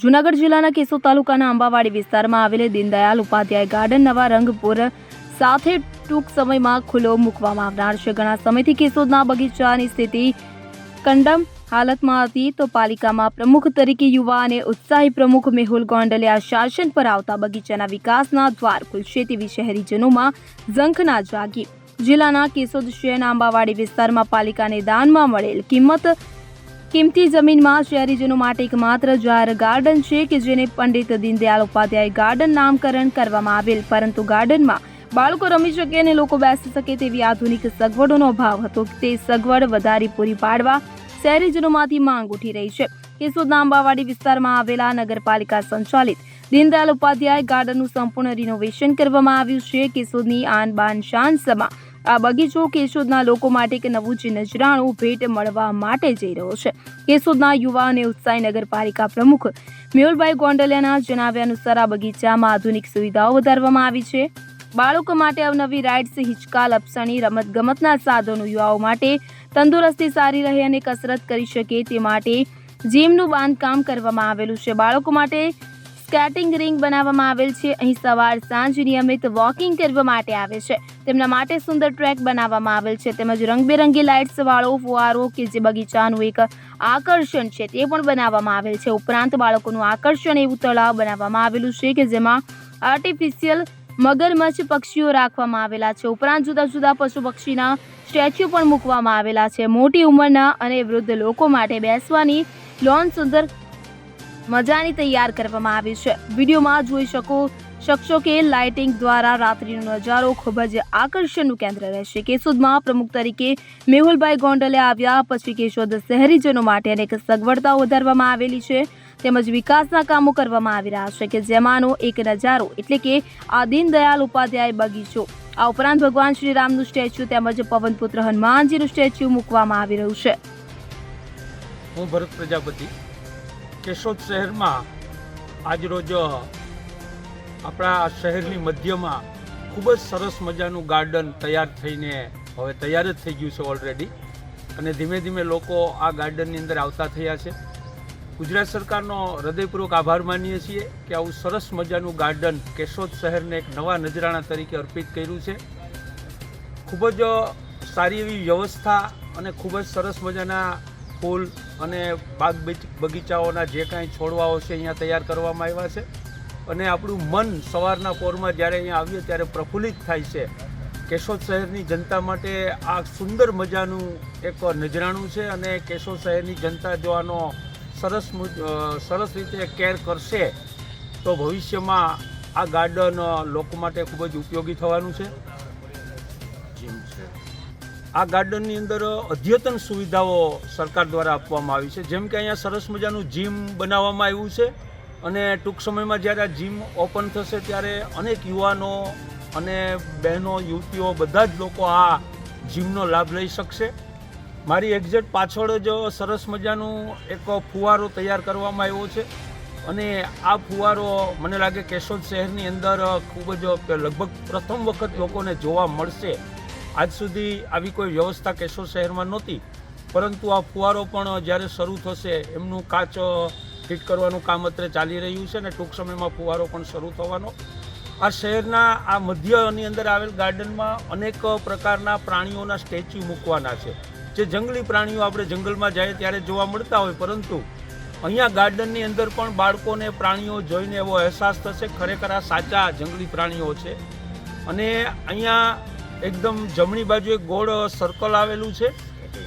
જૂનાગઢ જિલ્લાના કેશોદ તાલુકાના અંબાવાડી વિસ્તારમાં આવેલ દીનદયાલ ઉપાધ્યાય ગાર્ડન નવા રંગપુર સાથે ટૂંક સમયમાં ખુલ્લો મૂકવામાં આવનાર છે. ઘણા સમયથી કેશોદના બગીચાની સ્થિતિ કંડમ હાલતમાં હતી તો પાલિકામાં પ્રમુખ તરીકે યુવા અને ઉત્સાહી પ્રમુખ મેહુલ ગોંડલિયા શાસન પર આવતા બગીચાના વિકાસના દ્વાર ખુલશે તેવી શહેરીજનોમાં ઝંખના જાગી. જિલ્લાના કેશોદ શહેરના આંબાવાડી વિસ્તારમાં પાલિકાને દાનમાં મળેલ કિંમત કિંમતી જમીનમાં શહેરીજનો માટે એકમાત્ર જાહેર ગાર્ડન છે કે જેને પંડિત દીનદયાળ ઉપાધ્યાય ગાર્ડન નામકરણ કરવામાં આવેલ. પરંતુ ગાર્ડનમાં બાળકો રમી શકે અને લોકો બેસી શકે તેવી આધુનિક સગવડોનો અભાવ હતો. તે સગવડ વધારી પૂરી પાડવા શહેરીજનોમાંથી માંગ ઉઠી રહી છે. કેશોદના અંબાવાડી વિસ્તારમાં આવેલા નગરપાલિકા સંચાલિત દીનદયાળ ઉપાધ્યાય ગાર્ડનનું સંપૂર્ણ રિનોવેશન કરવામાં આવ્યું છે. કેશોદની આન બાન શાન સમા આ બગીચો કેશોદના લોકો માટે એક નવું જ નજરાણું ભેટ મળવા માટે જઈ રહ્યો છે. કેશોદના યુવા અને ઉત્સાહી નગરપાલિકા પ્રમુખ મેહુલભાઈ ગોંડલિયાના જણાવ્યા અનુસાર આ બગીચામાં આધુનિક સુવિધાઓ વધારવામાં આવી છે. બાળકો માટે અવનવી રાઇડ્સ હિંચકા લપસણી રમતગમતના સાધનો યુવાઓ માટે તંદુરસ્તી સારી રહે અને કસરત કરી શકે તે માટે જીમનું બાંધકામ કરવામાં આવેલું છે. બાળકો માટે સ્કેટિંગ રિંગ બનાવવામાં આવેલ છે. અહીં સવાર સાંજ નિયમિત વોકિંગ કરવા માટે આવે છે. તેમના માટે સુંદર ટ્રેક બનાવવામાં આવેલ છે. તેમજ રંગબેરંગી લાઇટ્સ વાળો ફુવારો કે જે બગીચાનું એક આકર્ષણ છે તે પણ બનાવવામાં આવેલ છે. ઉપરાંત બાળકોનું આકર્ષણ એવું તળાવ બનાવવામાં આવેલું છે કે જેમાં આર્ટિફિશિયલ મગરમચ્છ પક્ષીઓ રાખવામાં આવેલા છે. ઉપરાંત જુદા જુદા પશુ પક્ષીના સ્ટેચ્યુ પણ મૂકવામાં આવેલા છે. મોટી ઉંમરના અને વૃદ્ધ લોકો માટે બેસવાની લોન સુંદર મજાની તૈયાર કરવામાં આવી છે. વિડીયોમાં જોઈ શકો શકશો કે લાઇટિંગ દ્વારા રાત્રિનો નજારો ખૂબ જ આકર્ષણનું કેન્દ્ર રહેશે. કેશોદમાં પ્રમુખ તરીકે મેહુલભાઈ ગોંડલે આવ્યા, પછી કેશોદ શહેરીજનો માટે અનેક સગવડતાઓ વધારવામાં આવેલી છે. તેમજ વિકાસના કામો કરવામાં આવી રહ્યા છે કે જેમાંનો એક નજારો એટલે કે આ દીનદયાલ ઉપાધ્યાય બગીચો. આ ઉપરાંત ભગવાન શ્રી રામનું સ્ટેચ્યુ તેમજ પવનપુત્ર હનુમાનજીનું સ્ટેચ્યુ મૂકવામાં આવી રહ્યું છે. હું ભરત પ્રજાપતિ. કેશોદ શહેરમાં આજરોજ આપણા શહેરની મધ્યમાં ખૂબ જ સરસ મજાનું ગાર્ડન તૈયાર થઈને હવે તૈયાર જ થઈ ગયું છે ઓલરેડી અને ધીમે ધીમે લોકો આ ગાર્ડનની અંદર આવતા થયા છે. ગુજરાત સરકારનો હૃદયપૂર્વક આભાર માનીએ છીએ કે આવું સરસ મજાનું ગાર્ડન કેશોદ શહેરને એક નવા નજરાણા તરીકે અર્પિત કર્યું છે. ખૂબ જ સારી એવી વ્યવસ્થા અને ખૂબ જ સરસ મજાના ફૂલ અને બાગ બગીચાઓના જે કાંઈ છોડવાઓ છે અહીંયા તૈયાર કરવામાં આવ્યા છે. અને આપણું મન સવારના પોરમાં જ્યારે અહીંયા આવીએ ત્યારે પ્રફુલ્લિત થાય છે. કેશોદ શહેરની જનતા માટે આ સુંદર મજાનું એક નજરાણું છે અને કેશોદ શહેરની જનતા જો આનો સરસ સરસ રીતે કેર કરશે, તો ભવિષ્યમાં આ ગાર્ડન લોકો માટે ખૂબ જ ઉપયોગી થવાનું છે. આ ગાર્ડનની અંદર અદ્યતન સુવિધાઓ સરકાર દ્વારા આપવામાં આવી છે. જેમ કે અહીંયા સરસ મજાનું જીમ બનાવવામાં આવ્યું છે અને ટૂંક સમયમાં જ્યારે આ જીમ ઓપન થશે ત્યારે અનેક યુવાનો અને બહેનો, યુવતીઓ બધા જ લોકો આ જીમનો લાભ લઈ શકશે. મારી એક્ઝેક્ટ પાછળ જ સરસ મજાનું એક ફુવારો તૈયાર કરવામાં આવ્યો છે અને આ ફુવારો મને લાગે કેશોદ શહેરની અંદર ખૂબ જ લગભગ પ્રથમ વખત લોકોને જોવા મળશે. આજ સુધી આવી કોઈ વ્યવસ્થા કેશોદ શહેરમાં નહોતી, પરંતુ આ ફુવારો પણ જ્યારે શરૂ થશે, એમનું કાચ ફિટ કરવાનું કામ અત્રે ચાલી રહ્યું છે અને ટૂંક સમયમાં ફુવારો પણ શરૂ થવાનો. આ શહેરના, આ મધ્યની અંદર આવેલ ગાર્ડનમાં અનેક પ્રકારના પ્રાણીઓના સ્ટેચ્યુ મૂકવાના છે. જે જંગલી પ્રાણીઓ આપણે જંગલમાં જઈએ ત્યારે જોવા મળતા હોય, પરંતુ અહીંયા ગાર્ડનની અંદર પણ બાળકોને, પ્રાણીઓ જોઈને એવો અહેસાસ થશે, ખરેખર આ સાચા જંગલી પ્રાણીઓ છે. અને અહીંયા એકદમ જમણી બાજુ એક ગોળ સર્કલ આવેલું છે.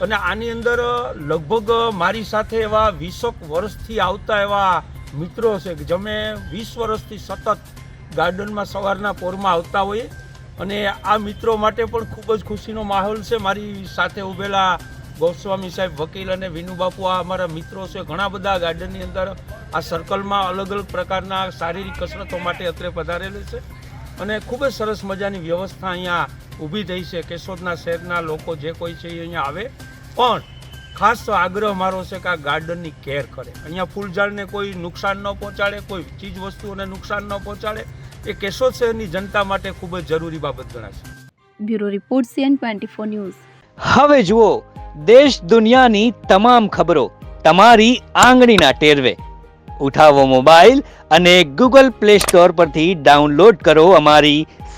અને આની અંદર લગભગ મારી સાથે એવા વીસક વર્ષથી આવતા એવા મિત્રો છે કે જમે વીસ વર્ષથી સતત ગાર્ડનમાં સવારના પોરમાં આવતા હોઈએ. અને આ મિત્રો માટે પણ ખૂબ જ ખુશીનો માહોલ છે. મારી સાથે ઊભેલા ગોસ્વામી સાહેબ વકીલ અને વિનુબાપુ આ અમારા મિત્રો છે. ઘણા બધા ગાર્ડનની અંદર આ સર્કલમાં અલગ અલગ પ્રકારના શારીરિક કસરતો માટે અત્રે પધારેલું છે. અને ખૂબ જ સરસ મજાની વ્યવસ્થા અહીંયા ઊભી થઈ છે કેશોદના શહેરના લોકો જે કોઈ છે એ અહીંયા આવે. પણ ખાસ તો આગ્રહ મારો છે કે આ ગાર્ડનની કેર કરે. અહીંયા ફૂલઝાડને કોઈ નુકસાન ન પહોંચાડે કોઈ ચીજ વસ્તુઓને નુકસાન ન પહોંચાડે. એ કેશોદ શહેરની જનતા માટે ખૂબ જ જરૂરી બાબત ગણાશે. Bureau report CN twenty four news. હવે જુઓ દેશ દુનિયાની તમામ ખબરો તમારી આંગળીના ટેરવે. ઉઠાવો મોબાઈલ અને ગૂગલ પ્લે સ્ટોર પરથી ડાઉનલોડ કરો અમારી